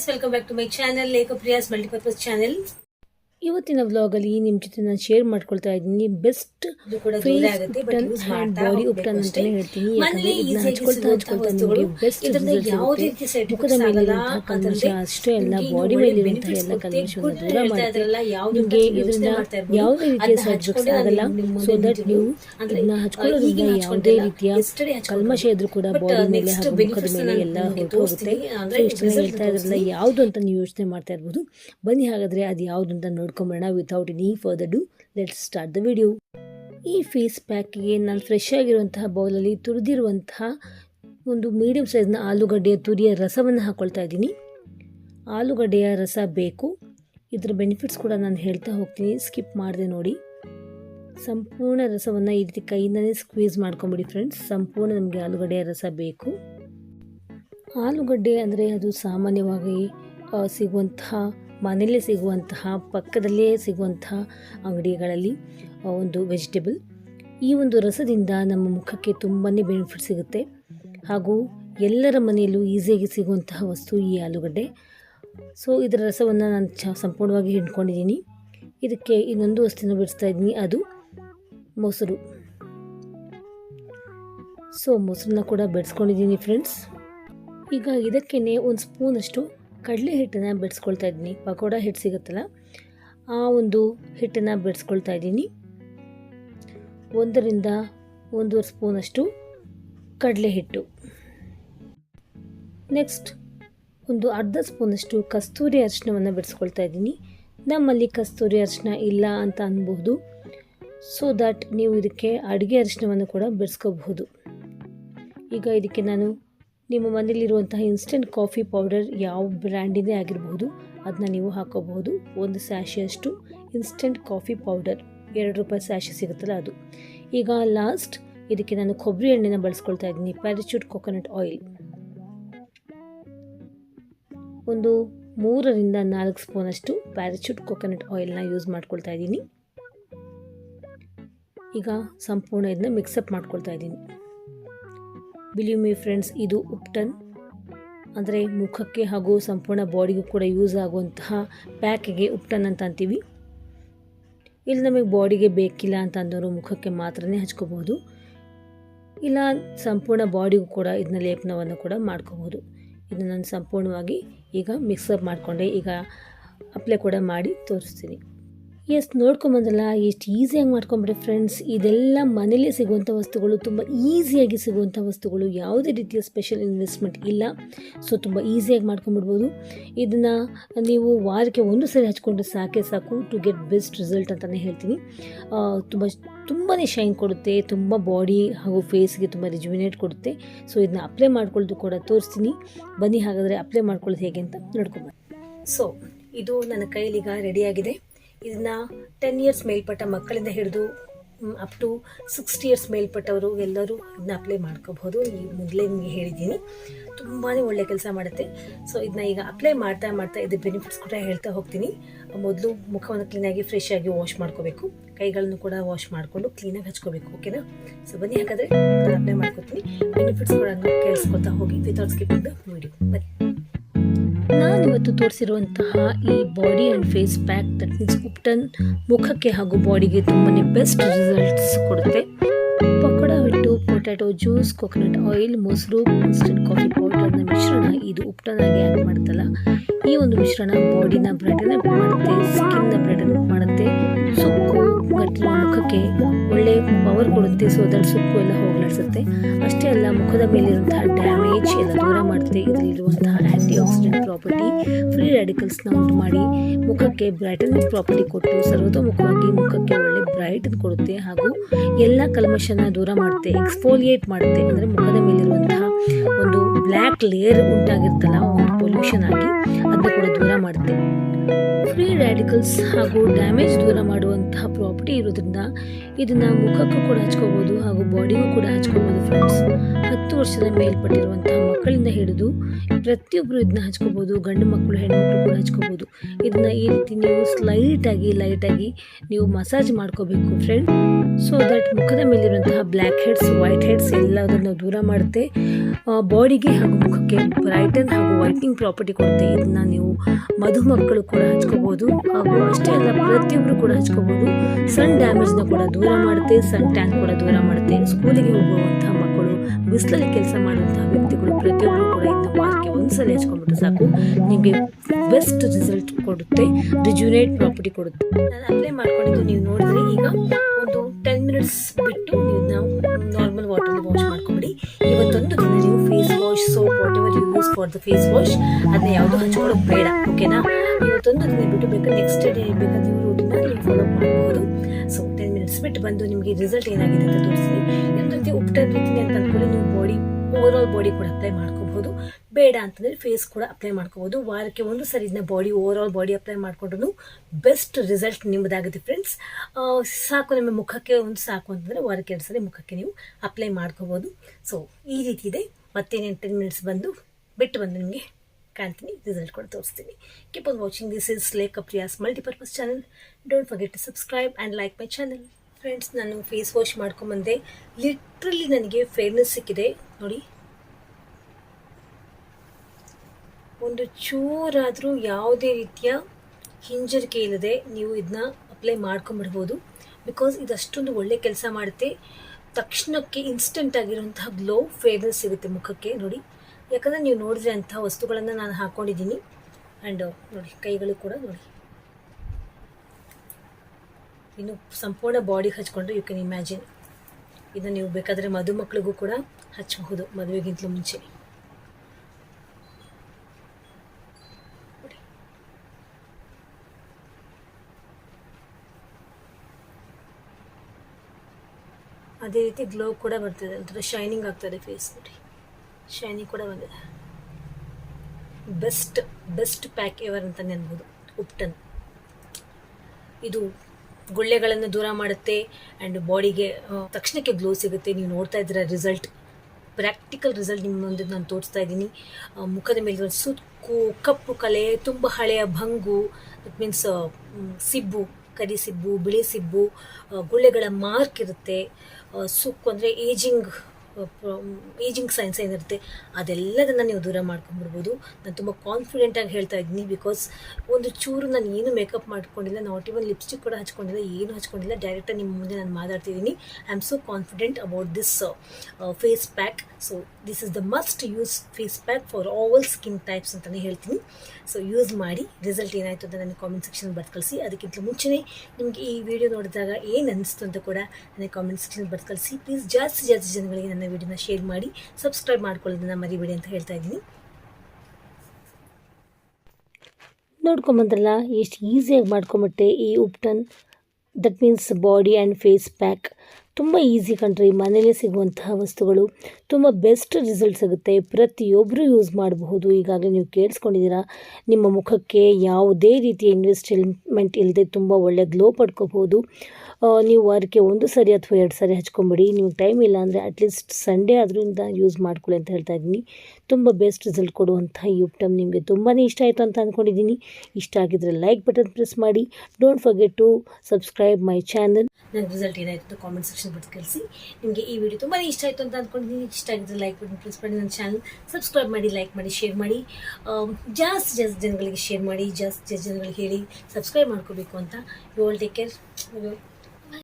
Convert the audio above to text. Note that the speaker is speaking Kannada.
guys, welcome back to my channel, Lake of Priya's Multipurpose Channel. ಇವತ್ತಿನ ವ್ಲಾಗಲ್ಲಿ ನಿಮ್ಮ ಜೊತೆ ನಾನು ಶೇರ್ ಮಾಡ್ಕೊಳ್ತಾ ಇದ್ದೀನಿ ಬೆಸ್ಟ್ ಬಾಡಿ ಉಪ್ಟನ್. ಅಂತಾನೆ ಹೇಳ್ತೀನಿ ಯಾಕಂದ್ರೆ ಇದನ್ನ ಹಚ್ಕೊಳ್ತಾ ಹಚ್ಕೊಳ್ತಾ ನಿಮಗೆ ಬೆಸ್ಟ್ ಸಿಗುತ್ತೆ ಮುಖದ ಕಲ್ಮಶ ಅಷ್ಟೇ ಅಲ್ಲ ಬಾಡಿ ಇನ್ನೂ ಮೇಲೆ ಎಲ್ಲ. ಕಲ್ಮಶವನ್ನು ದೂರ ಮಾಡುತ್ತೆ ನಿಮಗೆ ಇದರಿಂದ ಯಾವುದೇ ರೀತಿಯ ಅದನ್ನ ಸೈಡ್ ಎಫೆಕ್ಟ್ಸ್ ಆಗಲ್ಲ ಸೊ ದಟ್. ನೀವು ಇದನ್ನ ಹಚ್ಕೊಳ್ಳೋದ್ರಿಂದ ಯಾವುದೇ ರೀತಿಯ. ಕಲ್ಮಶ ಇದ್ರೂ ಕೂಡ ಬಾಡಿ uh, ಮೇಲೆ ಹಾಗೂ ಮುಖದ ಮೇಲೆ ಎಲ್ಲ ಹೋಗುತ್ತೆ ಸೊ ಹೇಳ್ತಾ ಇದ್ರಲ್ಲ. ಯಾವುದು ಅಂತ ನೀವು ಯೋಚನೆ ಮಾಡ್ತಾ ಇರ್ಬೋದು ಬನ್ನಿ ಹಾಗಾದ್ರೆ ಅದು ಯಾವ್ದು ಅಂತ ನೋಡ್ಕೊಂಬರೋಣ without any further ado let's start the video ಈ ಫೇಸ್ ಪ್ಯಾಕ್ಗೆ ನಾನು ಫ್ರೆಶ್ ಆಗಿರುವಂತಹ ಬೌಲಲ್ಲಿ ತುರಿದಿರುವಂತಹ ಒಂದು ಮೀಡಿಯಮ್ ಸೈಜ್ನ ಆಲೂಗಡ್ಡೆಯ ತುರಿಯ ರಸವನ್ನು ಹಾಕ್ಕೊಳ್ತಾ ಇದ್ದೀನಿ. ಆಲೂಗಡ್ಡೆಯ ರಸ ಬೇಕು. ಇದರ ಬೆನಿಫಿಟ್ಸ್ ಕೂಡ ನಾನು ಹೇಳ್ತಾ ಹೋಗ್ತೀನಿ. ಸ್ಕಿಪ್ ಮಾಡಿದೆ ನೋಡಿ. ಸಂಪೂರ್ಣ ರಸವನ್ನು ಈ ರೀತಿ ಕೈಯಿಂದನೇ ಸ್ಕ್ವೀಸ್ ಮಾಡ್ಕೊಂಬಿಡಿ ಫ್ರೆಂಡ್ಸ್ ಸಂಪೂರ್ಣ ನಮಗೆ ಆಲೂಗಡ್ಡೆಯ ರಸ ಬೇಕು. ಆಲೂಗಡ್ಡೆ ಅಂದರೆ ಅದು ಸಾಮಾನ್ಯವಾಗಿ ಸಿಗುವಂತಹ ಮನೆಯಲ್ಲೇ ಸಿಗುವಂತಹ, ಪಕ್ಕದಲ್ಲೇ ಸಿಗುವಂತಹ ಅಂಗಡಿಗಳಲ್ಲಿ ಒಂದು ವೆಜಿಟೇಬಲ್ ಈ ಒಂದು ರಸದಿಂದ ನಮ್ಮ ಮುಖಕ್ಕೆ ತುಂಬಾ ಬೆನಿಫಿಟ್ ಸಿಗುತ್ತೆ. ಹಾಗೂ ಎಲ್ಲರ ಮನೆಯಲ್ಲೂ ಈಸಿಯಾಗಿ ಸಿಗುವಂತಹ ವಸ್ತು ಈ ಆಲೂಗಡ್ಡೆ. ಸೊ ಇದರ ರಸವನ್ನು ನಾನು ಚ, ಸಂಪೂರ್ಣವಾಗಿ ಹಿಂಡ್ಕೊಂಡಿದ್ದೀನಿ. ಇದಕ್ಕೆ ಇನ್ನೊಂದು ವಸ್ತುನ ಬಿಡಿಸ್ತಾ ಇದ್ದೀನಿ. ಅದು ಮೊಸರು. ಸೊ ಮೊಸರನ್ನ ಕೂಡ ಬೆಡ್ಸ್ಕೊಂಡಿದ್ದೀನಿ ಫ್ರೆಂಡ್ಸ್ ಈಗ ಇದಕ್ಕೇ ಒಂದು ಸ್ಪೂನಷ್ಟು ಕಡಲೆ ಹಿಟ್ಟನ್ನು ಬಿಡಿಸ್ಕೊಳ್ತಾ ಇದ್ದೀನಿ. ಪಕೋಡ ಹಿಟ್ಟು ಸಿಗುತ್ತಲ್ಲ, ಆ ಒಂದು ಹಿಟ್ಟನ್ನು ಬಿಡಿಸ್ಕೊಳ್ತಾ ಇದ್ದೀನಿ. ಒಂದರಿಂದ ಒಂದೂವರೆ ಸ್ಪೂನಷ್ಟು ಕಡಲೆ ಹಿಟ್ಟು. ನೆಕ್ಸ್ಟ್ ಒಂದು ಅರ್ಧ ಸ್ಪೂನಷ್ಟು ಕಸ್ತೂರಿ ಅರಿಶಿನವನ್ನು ಬಿಡಿಸ್ಕೊಳ್ತಾ ಇದ್ದೀನಿ. ನಮ್ಮಲ್ಲಿ ಕಸ್ತೂರಿ ಅರಿಶಿನ ಇಲ್ಲ ಅಂತ ಅನ್ಬೋದು ಸೊ ದಟ್ ನೀವು ಇದಕ್ಕೆ ಅಡುಗೆ ಅರಿಶಿನವನ್ನು ಕೂಡ ಬಿಡಿಸ್ಕೋಬಹುದು. ಈಗ ಇದಕ್ಕೆ ನಾನು ನಿಮ್ಮ ಮನೇಲಿರುವಂತಹ ಇನ್ಸ್ಟೆಂಟ್ ಕಾಫಿ ಪೌಡರ್ ಯಾವ ಬ್ರ್ಯಾಂಡಿನೇ ಆಗಿರಬಹುದು ಅದನ್ನ ನೀವು ಹಾಕೋಬಹುದು. ಒಂದು ಸ್ಯಾಶೆಯಷ್ಟು ಇನ್ಸ್ಟೆಂಟ್ ಕಾಫಿ ಪೌಡರ್ ಎರಡು ರೂಪಾಯಿ ಸ್ಯಾಶಿ ಸಿಗುತ್ತಲ್ಲ ಅದು. ಈಗ ಲಾಸ್ಟ್ ಇದಕ್ಕೆ ನಾನು ಕೊಬ್ಬರಿ ಎಣ್ಣೆನ ಬಳಸ್ಕೊಳ್ತಾ ಇದ್ದೀನಿ. ಪ್ಯಾರಿಚ್ಯೂಟ್ ಕೊಕೊನಟ್ ಆಯಿಲ್ ಒಂದು ಮೂರರಿಂದ ನಾಲ್ಕು ಸ್ಪೂನಷ್ಟು ಪ್ಯಾರಿಚ್ಯೂಟ್ ಕೊಕೊನಟ್ ಆಯಿಲ್ನ ಯೂಸ್ ಮಾಡ್ಕೊಳ್ತಾ ಇದ್ದೀನಿ. ಈಗ ಸಂಪೂರ್ಣ ಇದನ್ನ ಮಿಕ್ಸಪ್ ಮಾಡ್ಕೊಳ್ತಾ ಇದ್ದೀನಿ. ಬಿಲೀವ್ ಮೀ ಫ್ರೆಂಡ್ಸ್ ಇದು ಉಪ್ಟನ್. ಅಂದರೆ ಮುಖಕ್ಕೆ ಹಾಗೂ ಸಂಪೂರ್ಣ ಬಾಡಿಗೂ ಕೂಡ ಯೂಸ್ ಆಗುವಂತಹ ಪ್ಯಾಕಿಗೆ ಉಪ್ಟನ್ ಅಂತ ಅಂತೀವಿ. ಇಲ್ಲಿ ನಮಗೆ ಬಾಡಿಗೆ ಬೇಕಿಲ್ಲ ಅಂತ ಅಂದವರು ಮುಖಕ್ಕೆ ಮಾತ್ರನೇ ಹಚ್ಕೋಬಹುದು. ಇಲ್ಲ, ಸಂಪೂರ್ಣ ಬಾಡಿಗೂ ಕೂಡ ಇದನ್ನ ಲೇಪನವನ್ನು ಕೂಡ ಮಾಡ್ಕೋಬಹುದು. ಇದನ್ನು ನಾನು ಸಂಪೂರ್ಣವಾಗಿ ಈಗ ಮಿಕ್ಸಪ್ ಮಾಡಿಕೊಂಡೆ. ಈಗ ಅಪ್ಲೈ ಕೂಡ ಮಾಡಿ ತೋರಿಸ್ತೀನಿ. ಎಸ್ ನೋಡ್ಕೊಂಬಂದ್ರಲ್ಲ, ಎಷ್ಟು ಈಸಿಯಾಗಿ ಮಾಡ್ಕೊಂಬಿಡಿ ಫ್ರೆಂಡ್ಸ್ ಇದೆಲ್ಲ ಮನೇಲೇ ಸಿಗುವಂಥ ವಸ್ತುಗಳು, ತುಂಬ ಈಸಿಯಾಗಿ ಸಿಗುವಂಥ ವಸ್ತುಗಳು. ಯಾವುದೇ ರೀತಿಯ ಸ್ಪೆಷಲ್ ಇನ್ವೆಸ್ಟ್ಮೆಂಟ್ ಇಲ್ಲ. ಸೊ ತುಂಬ ಈಸಿಯಾಗಿ ಮಾಡ್ಕೊಂಬಿಡ್ಬೋದು. ಇದನ್ನು ನೀವು ವಾರಕ್ಕೆ ಒಂದು ಸರಿ ಹಚ್ಕೊಂಡ್ರೆ ಸಾಕೆ ಸಾಕು ಟು ಗೆಟ್ ಬೆಸ್ಟ್ ರಿಸಲ್ಟ್ ಅಂತಲೇ ಹೇಳ್ತೀನಿ. ತುಂಬ ತುಂಬಾ ಶೈನ್ ಕೊಡುತ್ತೆ, ತುಂಬ ಬಾಡಿ ಹಾಗೂ ಫೇಸ್ಗೆ ತುಂಬ ರಿಜುವಿನೇಟ್ ಕೊಡುತ್ತೆ. ಸೊ ಇದನ್ನ ಅಪ್ಲೈ ಮಾಡ್ಕೊಳ್ಳೋದು ಕೂಡ ತೋರಿಸ್ತೀನಿ. ಬನ್ನಿ ಹಾಗಾದರೆ ಅಪ್ಲೈ ಮಾಡ್ಕೊಳ್ಳೋದು ಹೇಗೆ ಅಂತ ನೋಡ್ಕೊಂಬ ಸೊ ಇದು ನನ್ನ ಕೈಲೀಗ ರೆಡಿಯಾಗಿದೆ ಇದನ್ನ ಟೆನ್ ಇಯರ್ಸ್ ಮೇಲ್ಪಟ್ಟ ಮಕ್ಕಳಿಂದ ಹಿಡಿದು ಅಪ್ ಟು ಸಿಕ್ಸ್ಟಿ ಇಯರ್ಸ್ ಮೇಲ್ಪಟ್ಟವರು ಎಲ್ಲರೂ ಇದನ್ನ ಅಪ್ಲೈ ಮಾಡ್ಕೋಬಹುದು. ಈ ಮೊದಲೇ ನಿಮಗೆ ಹೇಳಿದ್ದೀನಿ. ತುಂಬಾ ಒಳ್ಳೆ ಕೆಲಸ ಮಾಡುತ್ತೆ. ಸೊ ಇದನ್ನ ಈಗ ಅಪ್ಲೈ ಮಾಡ್ತಾ ಮಾಡ್ತಾ ಇದ್ರ ಬೆನಿಫಿಟ್ಸ್ ಕೂಡ ಹೇಳ್ತಾ ಹೋಗ್ತೀನಿ. ಮೊದಲು ಮುಖವನ್ನು ಕ್ಲೀನಾಗಿ ಫ್ರೆಶ್ ಆಗಿ ವಾಶ್ ಮಾಡ್ಕೋಬೇಕು. ಕೈಗಳನ್ನು ಕೂಡ ವಾಶ್ ಮಾಡಿಕೊಂಡು ಕ್ಲೀನಾಗಿ ಹಚ್ಕೋಬೇಕು ಓಕೆನಾ ಸೊ ಬನ್ನಿ ಹಾಗಾದ್ರೆ ನಾನು ಅಪ್ಲೈ ಮಾಡ್ಕೋತೀನಿ. ಬೆನಿಫಿಟ್ಸ್ ಕೂಡ ಕೇಳಿಸ್ಕೊತಾ ಹೋಗಿ ವಿತೌಟ್ ಸ್ಕಿಪ್ ವಿಡಿಯೋ ಬನ್ನಿ. ನಾನಿವತ್ತು ತೋರಿಸಿರುವಂತಹ ಈ body and face pack that means ubtan ಮುಖಕ್ಕೆ ಹಾಗೂ ಬಾಡಿಗೆ ತುಂಬಾ ಬೆಸ್ಟ್ ರಿಸಲ್ಟ್ಸ್ ಕೊಡುತ್ತೆ. ಪೊಟ್ಯಾಟೊ ಜ್ಯೂಸ್, ಕೊಕೊನಟ್ ಆಯಿಲ್, ಮೊಸರು ಇನ್ಸ್ಟೆಂಟ್ ಕಾಫಿ ಪೌಡರ್ನ ಮಿಶ್ರಣ ಇದು ಉಪ್ಟನಾಗಿ ಆ್ಯಡ್ ಮಾಡ್ತಲ್ಲ. ಈ ಒಂದು ಮಿಶ್ರಣ ಬಾಡಿನ ಬ್ರೈಟನ್ ಅಪ್ ಮಾಡುತ್ತೆ ಸ್ಕಿನ್ನ ಬ್ರೈಟನ್ ಅಪ್ ಮಾಡುತ್ತೆ. ಸೊಪ್ಪು ಗಟ್ಟಿನ ಮುಖಕ್ಕೆ ಒಳ್ಳೆ ಪವರ್ ಕೊಡುತ್ತೆ ಸೊ ಅದರ ಸೊಪ್ಪು ಎಲ್ಲ ಹೋಗ್ಲಾಡಿಸುತ್ತೆ. ಅಷ್ಟೇ ಅಲ್ಲ, ಮುಖದ ಮೇಲಿರುವಂತಹ ಡ್ಯಾಮೇಜ್ ಎಲ್ಲ ದೂರ ಮಾಡುತ್ತೆ. ಇದರಲ್ಲಿರುವಂತಹ ಆ್ಯಂಟಿ ಆಕ್ಸಿಡೆಂಟ್ ಪ್ರಾಪರ್ಟಿ ಫ್ರೀ ರ್ಯಾಡಿಕಲ್ಸ್ನ ಉಂಟು ಮಾಡಿ ಮುಖಕ್ಕೆ ಬ್ರೈಟನ್ ಪ್ರಾಪರ್ಟಿ ಕೊಟ್ಟು, ಸರ್ವತೋಮುಖವಾಗಿ ಮುಖಕ್ಕೆ ಒಳ್ಳೆ ಬ್ರೈಟ್ ಕೊಡುತ್ತೆ ಹಾಗೂ ಎಲ್ಲ ಕಲ್ಮಶನ ದೂರ ಮಾಡುತ್ತೆ. ಎಕ್ಸ್ಫೋಲಿಯೇಟ್ ಮಾಡುತ್ತೆ. ಅಂದರೆ ಮುಖದ ಮೇಲಿರುವಂತಹ ಒಂದು ಬ್ಲ್ಯಾಕ್ ಲೇಯರ್ ಉಂಟಾಗಿರ್ತಲ್ಲ, ಒಂದು ಪೊಲ್ಯೂಷನ್ ಆಗಿ ಅದನ್ನ ಕೂಡ ದೂರ ಮಾಡುತ್ತೆ. ಫ್ರೀ ರ್ಯಾಡಿಕಲ್ಸ್ ಹಾಗೂ ಡ್ಯಾಮೇಜ್ ದೂರ ಮಾಡುವಂತಹ ಪ್ರಾಪರ್ಟಿ ಇರೋದ್ರಿಂದ ಇದನ್ನ ಮುಖಕ್ಕೂ ಕೂಡ ಹಚ್ಕೋಬಹುದು ಹಾಗೂ ಬಾಡಿಗೂ ಕೂಡ ಹಚ್ಕೋಬಹುದು ಫ್ರೆಂಡ್ಸ್ ಹತ್ತು ವರ್ಷದ ಮೇಲ್ಪಟ್ಟಿರುವಂತಹ ಮಕ್ಕಳಿಂದ ಹಿಡಿದು ಪ್ರತಿಯೊಬ್ಬರು ಇದನ್ನ ಹಚ್ಕೋಬೋದು, ಗಂಡು ಮಕ್ಕಳು, ಹೆಣ್ಮಕ್ಳು ಕೂಡ ಹಚ್ಕೋಬೋದು. ಇದನ್ನ ಈ ರೀತಿ ನೀವು ಸ್ಲೈಟಾಗಿ ಲೈಟಾಗಿ ನೀವು ಮಸಾಜ್ ಮಾಡ್ಕೋಬೇಕು ಫ್ರೆಂಡ್ ಸೊ ದಟ್ ಮುಖದ ಮೇಲಿರುವಂತಹ ಬ್ಲ್ಯಾಕ್ ಹೆಡ್ಸ್, ವೈಟ್ ಹೆಡ್ಸ್ ಎಲ್ಲದನ್ನು ದೂರ ಮಾಡುತ್ತೆ. ಬಾಡಿಗೆ ಹಾಗೂ ಮುಖಕ್ಕೆ ಬ್ರೈಟನ್ ಹಾಗೂ ವೈಟ್ನಿಂಗ್ ಪ್ರಾಪರ್ಟಿ ಕೊಡುತ್ತೆ. ಇದನ್ನ ನೀವು ಮಧುಮಕ್ಕಳು ಕೂಡ ಹಚ್ಕೋಬೋದು. ಹಾಗೂ ಅಷ್ಟೇ ಅಲ್ಲ ಪ್ರತಿಯೊಬ್ಬರು ಕೂಡ ಹಚ್ಕೋಬೋದು. ಸನ್ ಡ್ಯಾಮೇಜ್ನ ಕೂಡ ದೂರ ಮಾಡುತ್ತೆ ಸನ್ ಟ್ಯಾನ್ ಕೂಡ ದೂರ ಮಾಡುತ್ತೆ. ಸ್ಕೂಲಿಗೆ ಹೋಗುವಂತಹ ಮಕ್ಕಳು, ಬಿಸಿಲಲ್ಲಿ ಕೆಲಸ ಮಾಡುವಂತಹ ವ್ಯಕ್ತಿಗಳು ಪ್ರತಿಯೊಬ್ಬರು ಕೂಡ ಇಂಥ ವಾರಕ್ಕೆ ಒಂದ್ಸಲ ಹಚ್ಕೊಂಡ್ಬಿಟ್ಟು ಸಾಕು. ನಿಮಗೆ ಬೆಸ್ಟ್ ರಿಸಲ್ಟ್ ಕೊಡುತ್ತೆ. ರಿಜ್ಯುನೇಟ್ ಪ್ರಾಪರ್ಟಿ ಕೊಡುತ್ತೆ. ನಾನು ಅಪ್ಲೈ ಮಾಡ್ಕೊಂಡಿದ್ದು ನೀವು ನೋಡಿದ್ರೆ ಈಗ ಒಂದು ಟೆನ್ ಮಿನಿಟ್ಸ್ ಬಿಟ್ಟು ನೀವು ಫಾರ್ ಫೇಸ್ ವಾಶ್ ಅದನ್ನ ಯಾವುದು ಹಚ್ಕೊಳ್ಳೋದು ಬೇಡ ಓಕೆನಾ ಇವತ್ತೊಂದು ದಿನ ಬಿಟ್ಟು ನೆಕ್ಸ್ಟ್ ಡೇ ಬೇಕಾದ್ರೆ ರೂಟಿನ ನೀವು ಫಾಲೋ ಮಾಡಬಹುದು ಸೊ ಟೆನ್ ಮಿನಿಟ್ಸ್ ಬಿಟ್ಟು ಬಂದು ನಿಮಗೆ ರಿಸಲ್ಟ್ ಏನಾಗಿದೆ ಅಂತ ತೋರಿಸ್ತೀನಿ. ಇನ್ನೊಂದು ರೀತಿ ಅಂತ ಅಂದ್ಕೊಂಡು ನೀವು ಬಾಡಿ ಓವರ್ ಆಲ್ ಬಾಡಿ ಕೂಡ ಅಪ್ಲೈ ಮಾಡ್ಕೋಬಹುದು ಬೇಡ ಅಂತಂದ್ರೆ ಫೇಸ್ ಕೂಡ ಅಪ್ಲೈ ಮಾಡ್ಕೋಬಹುದು ವಾರಕ್ಕೆ ಒಂದು ಸರಿ ಇದನ್ನ body over all body apply ಮಾಡ್ಕೊಂಡು ಬೆಸ್ಟ್ ರಿಸಲ್ಟ್ ನಿಮ್ಮದಾಗುತ್ತೆ ಫ್ರೆಂಡ್ಸ್ ಸಾಕು ನಿಮ್ಮ ಮುಖಕ್ಕೆ, ಒಂದು ಸಾಕು ಅಂತಂದ್ರೆ ವಾರಕ್ಕೆ ಎರಡು ಸರಿ ಮುಖಕ್ಕೆ ನೀವು ಅಪ್ಲೈ ಮಾಡ್ಕೋಬಹುದು ಸೊ ಈ ರೀತಿ ಇದೆ. ಮತ್ತೇನೇನು ಟೆನ್ ಮಿನಿಟ್ಸ್ ಬಂದು? ಬಿಟ್ಟು ಬಂದು ನಿಮಗೆ ಕಾಣ್ತೀನಿ ರಿಸಲ್ಟ್ ಕೂಡ ತೋರಿಸ್ತೀನಿ. Keep on watching this is lake Priya's multipurpose channel don't forget to subscribe and like my channel friends ನಾನು ಫೇಸ್ ವಾಶ್ ಮಾಡ್ಕೊಂಬಂದೆ. ಲಿಟ್ರಲಿ ನನಗೆ ಫೇರ್ನೆಸ್ ಸಿಕ್ಕಿದೆ. ನೋಡಿ. ಒಂದು ಚೂರಾದರೂ ಯಾವುದೇ ರೀತಿಯ ಹಿಂಜರಿಕೆ ಇಲ್ಲದೆ ನೀವು ಇದನ್ನ ಅಪ್ಲೈ ಮಾಡ್ಕೊಂಬಿಡ್ಬೋದು ಬಿಕಾಸ್ ಇದು ಅಷ್ಟೊಂದು ಒಳ್ಳೆ ಕೆಲಸ ಮಾಡುತ್ತೆ. ತಕ್ಷಣಕ್ಕೆ ಇನ್ಸ್ಟೆಂಟ್ ಆಗಿರುವಂತಹ ಗ್ಲೋ ಫೇರ್ನೆಸ್ ಸಿಗುತ್ತೆ ಮುಖಕ್ಕೆ. ನೋಡಿ. ಯಾಕಂದರೆ ನೀವು ನೋಡಿದ್ರೆ ಅಂಥ ವಸ್ತುಗಳನ್ನು ನಾನು ಹಾಕ್ಕೊಂಡಿದ್ದೀನಿ ಆ್ಯಂಡ್ ನೋಡಿ, ಕೈಗಳು ಕೂಡ ನೋಡಿ. ಇನ್ನು ಸಂಪೂರ್ಣ ಬಾಡಿಗೆ ಹಚ್ಕೊಂಡ್ರೆ ಯು ಕ್ಯಾನ್ ಇಮ್ಯಾಜಿನ್ ಇದನ್ನು ನೀವು ಬೇಕಾದರೆ ಮದುಮಕ್ಕಳಿಗೂ ಕೂಡ ಹಚ್ಚಬಹುದು ಮದುವೆಗಿಂತಲೂ ಮುಂಚೆ. ಅದೇ ರೀತಿ ಗ್ಲೋ ಕೂಡ ಬರ್ತದೆ, ಒಂಥರ ಶೈನಿಂಗ್ ಆಗ್ತದೆ ಫೇಸ್ ನೋಡಿ. ಶೈನಿಂಗ್ ಕೂಡ ಬಂದಿದೆ. ಬೆಸ್ಟ್ ಬೆಸ್ಟ್ ಪ್ಯಾಕ್ ಎವರ್ ಅಂತಲೇ ಅನ್ಬೋದು ಉಪ್ಟನ್. ಇದು ಗುಳ್ಳೆಗಳನ್ನು ದೂರ ಮಾಡುತ್ತೆ ಆ್ಯಂಡ್ ಬಾಡಿಗೆ ತಕ್ಷಣಕ್ಕೆ ಗ್ಲೋ ಸಿಗುತ್ತೆ. ನೀವು ನೋಡ್ತಾ ಇದ್ದೀರ ರಿಸಲ್ಟ್ ಪ್ರಾಕ್ಟಿಕಲ್ ರಿಸಲ್ಟ್ ನಿಮ್ಮ ಮುಂದೆ ನಾನು ತೋರಿಸ್ತಾ ಇದ್ದೀನಿ. ಮುಖದ ಮೇಲೆ ಸುಕ್ಕು, ಕಪ್ಪು ಕಲೆ, ತುಂಬ ಹಳೆಯ ಭಂಗು ದಟ್ ಮೀನ್ಸ್ ಸಿಬ್ಬು, ಕರಿ ಸಿಬ್ಬು, ಬಿಳಿ ಸಿಬ್ಬು ಗುಳ್ಳೆಗಳ ಮಾರ್ಕ್ ಇರುತ್ತೆ. ಸುಕ್ಕು ಅಂದರೆ ಏಜಿಂಗ್ ಏಜಿಂಗ್ ಸೈನ್ಸ್ ಏನಿರುತ್ತೆ, ಅದೆಲ್ಲದನ್ನು ನೀವು ದೂರ ಮಾಡ್ಕೊಂಡ್ಬಿಡ್ಬೋದು. ನಾನು ತುಂಬ ಕಾನ್ಫಿಡೆಂಟಾಗಿ ಹೇಳ್ತಾ ಇದ್ದೀನಿ ಬಿಕಾಸ್ ಒಂದು ಚೂರು ನಾನು ಏನು ಮೇಕಪ್ ಮಾಡ್ಕೊಂಡಿಲ್ಲ ನಾಟ್ ಇವನ್ ಲಿಪ್ಸ್ಟಿಕ್ ಕೂಡ ಹಚ್ಕೊಂಡಿಲ್ಲ, ಏನು ಹಚ್ಕೊಂಡಿಲ್ಲ ಡೈರೆಕ್ಟಾಗಿ ನಿಮ್ಮ ಮುಂದೆ ನಾನು ಮಾತಾಡ್ತಿದ್ದೀನಿ. I am so confident about this face pack so this is the must use face pack for all skin types ಅಂತಲೇ ಹೇಳ್ತೀನಿ. ಸೊ ಯೂಸ್ ಮಾಡಿ ರಿಸಲ್ಟ್ ಏನಾಯಿತು ಅಂತ ನನಗೆ ಕಾಮೆಂಟ್ ಸೆಕ್ಷನ್ ಬರ್ದು ಕಳಿಸಿ ಅದಕ್ಕಿಂತ ಮುಂಚೆನೇ ನಿಮಗೆ ಈ ವಿಡಿಯೋ ನೋಡಿದಾಗ ಏನು ಅನಿಸ್ತು ಅಂತ ಕೂಡ ನನಗೆ ಕಾಮೆಂಟ್ ಸೆಕ್ಷನ್ ಬರ್ದು ಕಳಿಸಿ ಪ್ಲೀಸ್ ಜಾಸ್ತಿ ಜಾಸ್ತಿ ಜನಗಳಿಗೆ ನನ್ನ ವಿಡಿಯೋನ ಶೇರ್ ಮಾಡಿ ಸಬ್ಸ್ಕ್ರೈಬ್ ಮಾಡ್ಕೊಳ್ಳೋದನ್ನ ಮರಿಬೇಡಿ ಅಂತ ಹೇಳ್ತಾ ಇದ್ದೀನಿ. ನೋಡ್ಕೊಂಬಂದ್ರಲ್ಲ ಎಷ್ಟು ಈಸಿಯಾಗಿ ಮಾಡ್ಕೊಂಬಿಟ್ಟೆ ಈ ubtan. That means body and face pack ತುಂಬ ಈಸಿ ಕಣ್ರಿ. ಮನೇಲೇ ಸಿಗುವಂತಹ ವಸ್ತುಗಳು ತುಂಬ ಬೆಸ್ಟ್ ರಿಸಲ್ಟ್ ಸಿಗುತ್ತೆ ಪ್ರತಿಯೊಬ್ಬರು ಯೂಸ್ ಮಾಡಬಹುದು. ಈಗಾಗಲೇ ನೀವು ಕೇಳಿಸ್ಕೊಂಡಿದ್ದೀರಾ, ನಿಮ್ಮ ಮುಖಕ್ಕೆ ಯಾವುದೇ ರೀತಿಯ ಇನ್ವೆಸ್ಟ್ಮೆಂಟ್ ಇಲ್ಲದೆ ತುಂಬ ಒಳ್ಳೆ ಗ್ಲೋ ಪಡ್ಕೋಬಹುದು. ನೀವು ವಾರಕ್ಕೆ ಒಂದು ಸರಿ ಅಥವಾ ಎರಡು ಸರಿ ಹಚ್ಕೊಂಬಿಡಿ. ನಿಮಗೆ ಟೈಮ್ ಇಲ್ಲ ಅಂದರೆ ಅಟ್ಲೀಸ್ಟ್ ಸಂಡೇ ಆದ್ರಿಂದ ಯೂಸ್ ಮಾಡ್ಕೊಳ್ಳಿ ಅಂತ ಹೇಳ್ತಾ ಇದ್ದೀನಿ. ತುಂಬ ಬೆಸ್ಟ್ ರಿಸಲ್ಟ್ ಕೊಡುವಂಥ ಈ ಉಪ್ಟಮ್ ನಿಮಗೆ ತುಂಬಾ ಇಷ್ಟ ಆಯಿತು ಅಂತ ಅಂದ್ಕೊಂಡಿದ್ದೀನಿ ಇಷ್ಟ ಆಗಿದ್ರೆ ಲೈಕ್ ಬಟನ್ ಪ್ರೆಸ್ ಮಾಡಿ. Don't forget to subscribe my channel result ಏನಾಯಿತು ಕಾಮೆಂಟ್ ಸೆಕ್ಷನ್ ಬಾಕ್ಸ್ ಕಳಿಸಿ. ನಿಮಗೆ ಈ ವಿಡಿಯೋ ತುಂಬಾ ಇಷ್ಟ ಆಯಿತು ಅಂತ ಅಂದ್ಕೊಂಡಿದ್ದೀನಿ ಇಷ್ಟ ಆಗಿದ್ರೆ ಲೈಕ್ ಮಾಡಿ ಪ್ಲೀಸ್ ಮಾಡಿ ನನ್ನ ಚಾನಲ್ ಸಬ್ಸ್ಕ್ರೈಬ್ ಮಾಡಿ ಲೈಕ್ ಮಾಡಿ ಶೇರ್ ಮಾಡಿ. ಆಮ್, ಜಾಸ್ತಿ ಜಾಸ್ತಿ ಜನಗಳಿಗೆ ಶೇರ್ ಮಾಡಿ ಜಾಸ್ತಿ ಜಾಸ್ತಿ ಜನಗಳಿಗೆ ಹೇಳಿ ಸಬ್ಸ್ಕ್ರೈಬ್ ಮಾಡ್ಕೋಬೇಕು ಅಂತ. You all take care